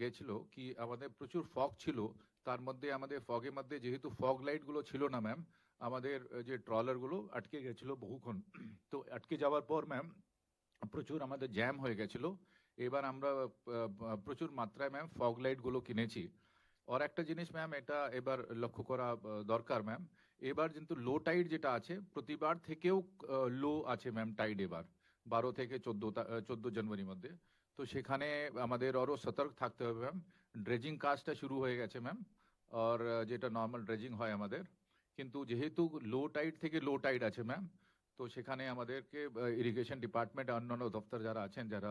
গেছিল কি আমাদের প্রচুর ফগ ছিল, তার মধ্যে আমাদের ফগের মধ্যে যেহেতু ফগ লাইটগুলো ছিল না ম্যাম আমাদের যে ট্রলারগুলো আটকে গেছিল বহুক্ষণ। তো আটকে যাওয়ার পর ম্যাম প্রচুর আমাদের জ্যাম হয়ে গেছিল। এবার আমরা প্রচুর মাত্রায় ম্যাম ফগ লাইটগুলো কিনেছি। আর একটা জিনিস ম্যাম এটা এবার লক্ষ্য করা দরকার ম্যাম এবার কিন্তু লো টাইড যেটা আছে, প্রতিবার থেকেও লো আছে ম্যাম টাইড এবার। বারো থেকে চোদ্দ চোদ্দ জানুয়ারির মধ্যে। তো সেখানে আমাদের আরও সতর্ক থাকতে হবে ম্যাম ড্রেজিং কাজটা শুরু হয়ে গেছে ম্যাম আর আহ, যেটা নর্মাল ড্রেজিং হয় আমাদের কিন্তু যেহেতু লো টাইড থেকে লো টাইড আছে ম্যাম তো সেখানে আমাদেরকে ইরিগেশন ডিপার্টমেন্ট অন্যান্য দপ্তর যারা আছেন যারা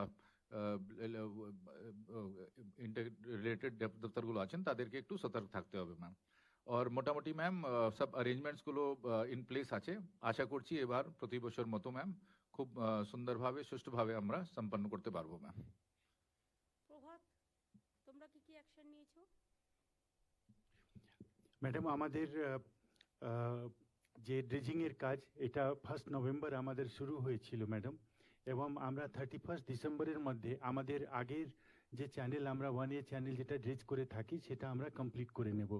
রিলেটেড দপ্তরগুলো আছেন তাদেরকে একটু সতর্ক থাকতে হবে ম্যাম আর মোটামুটি ম্যাম সব অ্যারেঞ্জমেন্টসগুলো ইন প্লেস আছে আশা করছি এবার প্রতি বছর মতো ম্যাম খুব সুন্দরভাবে সুষ্ঠুভাবে আমরা সম্পন্ন করতে পারব ম্যাম প্রভাত তোমরা কি কি অ্যাকশন নিয়েছো? ম্যাডাম আমাদের যে ড্রেজিংয়ের কাজ এটা ফার্স্ট নভেম্বর আমাদের শুরু হয়েছিল ম্যাডাম এবং আমরা থার্টি ফার্স্ট ডিসেম্বরের মধ্যে আমাদের আগের যে চ্যানেল আমরা ওয়ান এ চ্যানেল যেটা ড্রেজ করে থাকি সেটা আমরা কমপ্লিট করে নেব।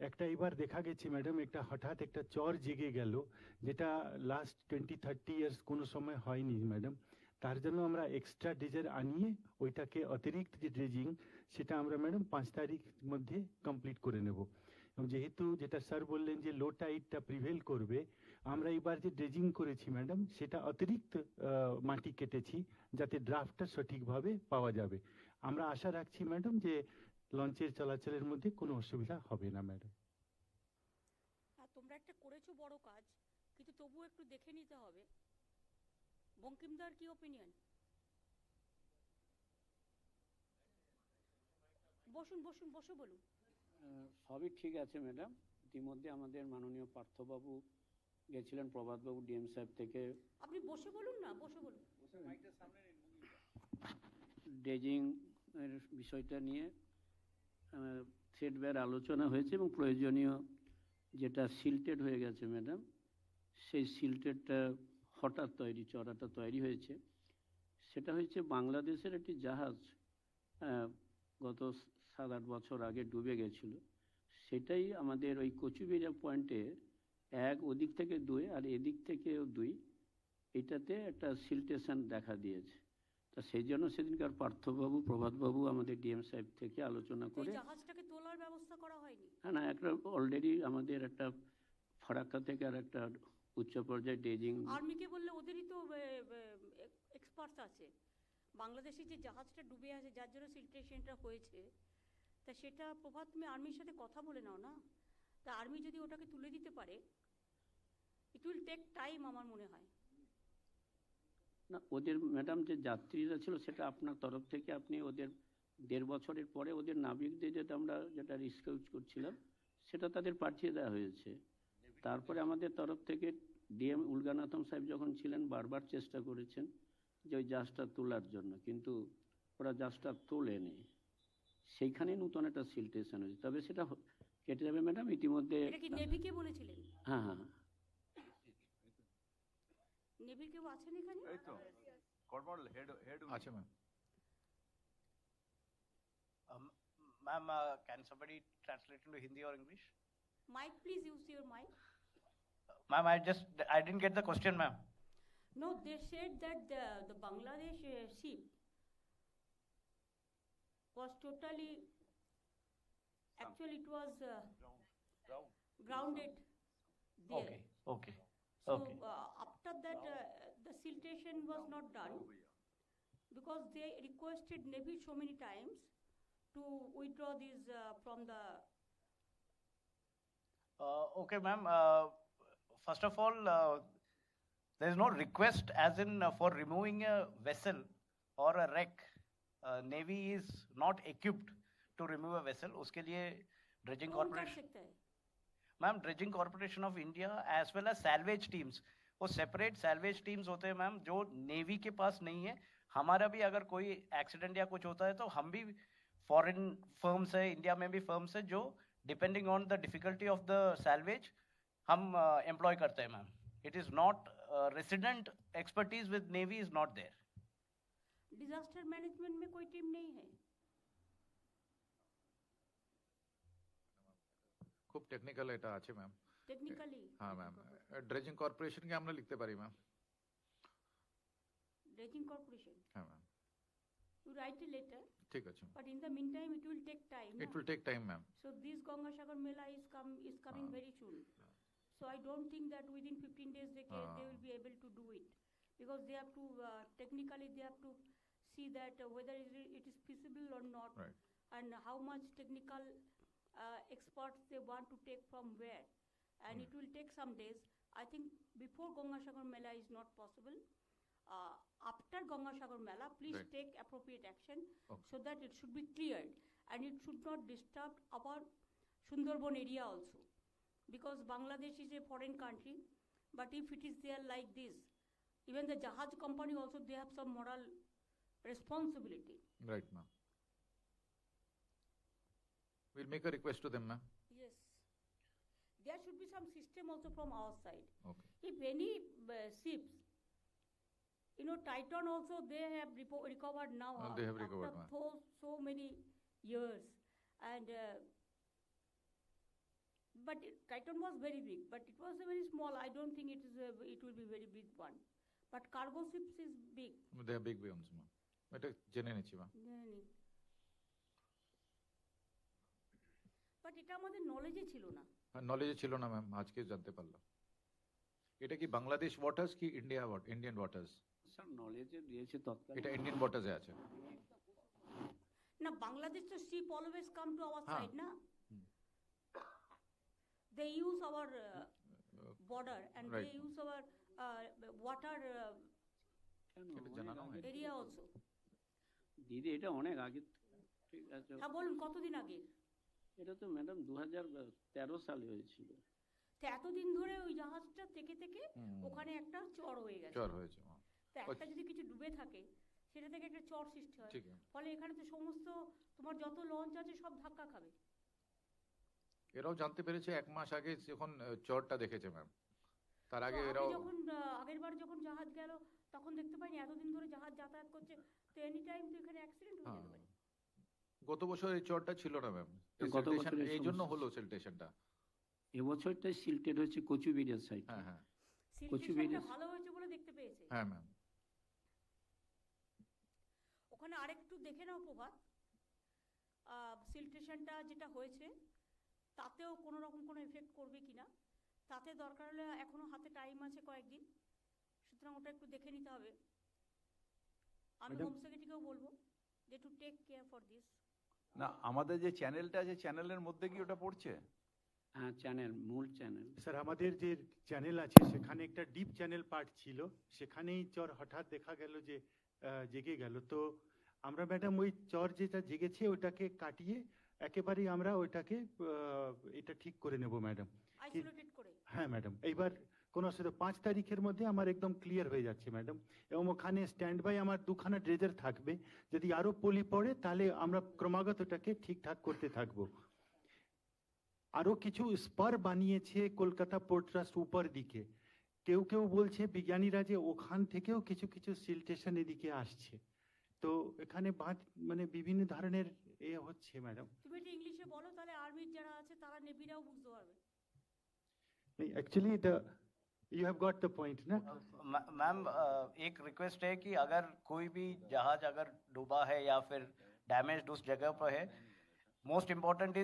একটা এবার দেখা গেছে, ম্যাডাম, একটা হঠাৎ একটা চর জেগে গেল, যেটা লাস্ট টোয়েন্টি থার্টি ইয়ার্স কোনো সময় হয়নি, ম্যাডাম। তার জন্য আমরা এক্সট্রা ড্রেজার আনিয়ে ওইটাকে অতিরিক্ত যে ড্রেজিং সেটা আমরা, ম্যাডাম, পাঁচ তারিখ মধ্যে কমপ্লিট করে নেব। যেহেতু যেটা স্যার বললেন যে লো টাইটটা প্রিভেল করবে, আমরা এবার যে ড্রেজিং করেছি, ম্যাডাম, সেটা অতিরিক্ত মাটি কেটেছি, যাতে ড্রাফটটা সঠিকভাবে পাওয়া যাবে। আমরা আশা রাখছি, ম্যাডাম, যে লঞ্চের চলাচলের মধ্যে কোনো অসুবিধা হবে না ম্যাডাম। তোমরা একটা করেছ বড় কাজ কিন্তু তবুও একটু দেখে নিতে হবে। বঙ্কিমদার কি ওপিনিয়ন বসুন বসুন বসে বলুন। সবই ঠিক আছে ম্যাডাম। ইতিমধ্যে আমাদের মাননীয় পার্থবাবু গেছিলেন প্রভাতবাবু ডিএম সাহেব থেকে। আপনি বসে বলুন না বসে বলুন। এর বিষয়টা নিয়ে থ্রেডওয়্যার আলোচনা হয়েছে এবং প্রয়োজনীয় যেটা সিল্টেড হয়ে গেছে ম্যাডাম সেই সিল্টেডটা হঠাৎ তৈরি, চড়াটা তৈরি হয়েছে। সেটা হচ্ছে বাংলাদেশের একটি জাহাজ গত সাত আট বছর আগে ডুবে গেছিল। সেটাই আমাদের ওই কচুবেড়িয়া পয়েন্টে এক, ওদিক থেকে দুই, আর এদিক থেকেও দুই, এটাতে একটা সিলটেশন দেখা দিয়েছে। তা সেই জন্য সেদিনকার পার্থবাবু প্রভাতবাবু আমাদের ডিএম সাহেব থেকে আলোচনা করে জাহাজটাকে তোলার ব্যবস্থা করা হয়নি? হ্যাঁ না একটা অলরেডি আমাদের একটা ফারাক্কা থেকে আর একটা উচ্চ পর্যায়ে ডেজিং আর্মিকে বললে ওদেরই তো এক্সপার্টস আছে। বাংলাদেশে যে জাহাজটা ডুবে আছে যার জন্য সিলটেশনটা হয়েছে তা সেটা প্রভাত তুমি আর্মির সাথে কথা বলে নাও না? তা আর্মি যদি ওটাকে তুলে দিতে পারে ইট উইল টেক টাইম আমার মনে হয়। না ওদের ম্যাডাম যে যাত্রীরা ছিল সেটা আপনার তরফ থেকে আপনি ওদের দেড় বছরের পরে ওদের নাবিকদের যেটা আমরা যেটা রিস্কিউজ করছিলাম সেটা তাদের পাঠিয়ে দেওয়া হয়েছে। তারপরে আমাদের তরফ থেকে ডিএম উলগানাথম সাহেব যখন ছিলেন বারবার চেষ্টা করেছেন যে ওই জাহাজটা তোলার জন্য কিন্তু ওরা জাহাজটা তোলেনি। সেইখানে নতুন একটা সিলটেশন হয়েছে। তবে সেটা কেটে যাবে ম্যাডাম ইতিমধ্যে বলেছিলেন? হ্যাঁ হ্যাঁ। নেভির কেউ আছেন এখানে এই তো কর্মল হেড হেড আচ্ছা ma'am Um, ma'am, uh, can somebody translate into Hindi or English? Mic please use your mic Uh, Ma'am, I just, I didn't get the question, ma'am. No, they said that the, the Bangladesh uh, ship was totally, actually it was uh, grounded there. Okay, okay. So okay. uh, after that, uh, the siltation was not done because they requested Navy so many times to withdraw this uh, from the, Uh, okay, ma'am, uh, first of all, uh, there is no request as in uh, for removing a vessel or a wreck. Uh, Navy is not equipped to remove a vessel. उसके लिए dredging कौन कर corporation. सकता है? Ma'am dredging corporation of India as well as salvage teams वो separate salvage teams होते हैं ma'am जो नेवी के पास नहीं है। हमारा भी अगर कोई एक्सीडेंट या कुछ होता है तो हम भी फॉरेन फर्म्स है इंडिया में भी फर्म्स है जो depending on the difficulty of the salvage हम एम्प्लॉय uh, करते हैं ma'am it is not resident expertise with navy is not there disaster management में कोई टीम नहीं है। खूब टेक्निकल এটা আছে मैम টেকনিক্যালি হ্যাঁ ম্যাম ড্রেজিং কর্পোরেশনকে আমরা লিখতে পারি ম্যাম ড্রেজিং কর্পোরেশন হ্যাঁ ma'am you write a letter ঠিক আছে but in the meantime it will take time it will take time ma'am So this Gangasagar Mela is come, is coming Ah. very soon. So I don't think that within fifteen days they can, they Ah. will be able to do it. Because they have to, uh, technically they have to see that uh, whether it i- it is feasible or not. Right. And how much technical, uh, experts they want to take from where. And Hmm. it will take some days. I think before Gangasagar Mela is not possible. Uh, after Gangasagar Mela, please Right. take appropriate action Okay. so that it should be cleared and it should not disturb our Sundarban area also. Because Bangladesh is a foreign country, but if it is there like this, even the Jahaj company also, they have some moral responsibility. Right, ma'am. We'll make a request to them, ma'am Yes. There should be some system also from our side. Okay. If any uh, ships, you know, Titan also, they have repo- recovered now. Uh, they have after recovered, ma'am. So, so many years. And, uh, but it- Titan was very big, but it was a very small. I don't think it is a, it will be very big one. But cargo ships is big. They are big ones, ma'am. এটা জেনে নিচ্ছি ma'am জানি but এটা আমাদের নলেজে ছিল না নলেজে ছিল না ম্যাম আজকে জানতে পারলাম। এটা কি বাংলাদেশ ওয়াটার্স কি ইন্ডিয়া ইন্ডিয়ান ওয়াটার্স স্যার নলেজে দিয়েছে তৎকালীন। এটা ইন্ডিয়ান ওয়াটার্সে আছে। না বাংলাদেশ তো ship always come to our. Side না? They use our border and they Right. use our uh, water uh, area also. দিদি এটা অনেক আগে ঠিক আছে। হ্যাঁ বলুন কতদিন আগে? এটা তো ম্যাডাম দু হাজার তেরো সালে হয়েছিল। তো এতদিন ধরে ওই জাহাজটা থেকে থেকে ওখানে একটা চর হয়ে গেছে। চর হয়েছে। তো একটা যদি কিছু ডুবে থাকে সেটা থেকে একটা চর সৃষ্টি হয়। ফলে এখানে তো সমস্ত তোমার যত লঞ্চ আছে সব ধাক্কা খাবে। এরাও জানতে পেরেছে এক মাস আগে যখন চরটা দেখেছে ম্যাম তার আগে এরাও যখন আগের বার যখন জাহাজ গেল তখন দেখতে পাইনি এতদিন ধরে জাহাজ যাতায়াত করছে তো এনি টাইম তো এখানে অ্যাক্সিডেন্ট হয়ে হ্যাঁ। যেতে পারে। গত বছর এই চরটা ছিল না ম্যাম গত বছর এই জন্য হলো সেলটেশনটা এবছরটাই সিল্টেড হচ্ছে কচুবিরিয়ার সাইড হ্যাঁ হ্যাঁ। সিলটেশনটা ভালো হয়েছে বলে দেখতে পেয়েছে। হ্যাঁ ম্যাম ওখানে আরেকটু দেখে নাও প্রভাত। সিলটেশনটা যেটা হয়েছে তাতেও কোনো রকম কোনো এফেক্ট করবে কিনা? তাতে দরকার হলে এখনও হাতে টাইম আছে কয়েকদিন। সুতরাং ওটা একটু দেখে নিতে হবে। আমি হোম সেক্রেটারিকেও বলব যে to take care for this না আমাদের যে চ্যানেলটা আছে চ্যানেলের মধ্যে কি ওটা পড়ছে? হ্যাঁ চ্যানেল মূল চ্যানেল। স্যার আমাদের যে চ্যানেল আছে সেখানে একটা ডিপ চ্যানেল পার্ট ছিল। সেখানেই চর হঠাৎ দেখা গেল যে আহ, জেগে গেল। তো আমরা ম্যাডাম ওই চর যেটা জেগেছে ওটাকে কাটিয়ে একেবারেই আমরা ওইটাকে আহ, এটা ঠিক করে নেব ম্যাডাম। হ্যাঁ ম্যাডাম। এইবার কোনো অসুবিধা পাঁচ তারিখের মধ্যে আমার একদম ক্লিয়ার হয়ে যাচ্ছে ম্যাডাম এবং ওখানে স্ট্যান্ড বাই আমার দুখানা ড্রেজার থাকবে। যদি আরও পলি পড়ে তাহলে আমরা ক্রমাগত ওটাকে ঠিকঠাক করতে থাকব। আরও কিছু স্পার বানিয়েছে কলকাতা পোর্ট ট্রাস্ট উপর দিকে কেউ কেউ বলছে বিজ্ঞানীরা যে ওখান থেকেও কিছু কিছু সিলটেশন এদিকে আসছে। তো এখানে বাঁধ মানে বিভিন্ন ধরনের এ হচ্ছে ম্যাডাম তুমি যদি ইংলিশে বলো তাহলে আর্মির যারা আছে তারা নেভিরাও বুঝতে পারবে। অ্যাকচুয়ালি এটা you have got the point ना मैम एक रिक्वेस्ट है कि अगर कोई भी जहाज़ अगर डूबा है या फिर डैमेज उस जगह पर है मोस्ट इम्पोर्टेंट इज़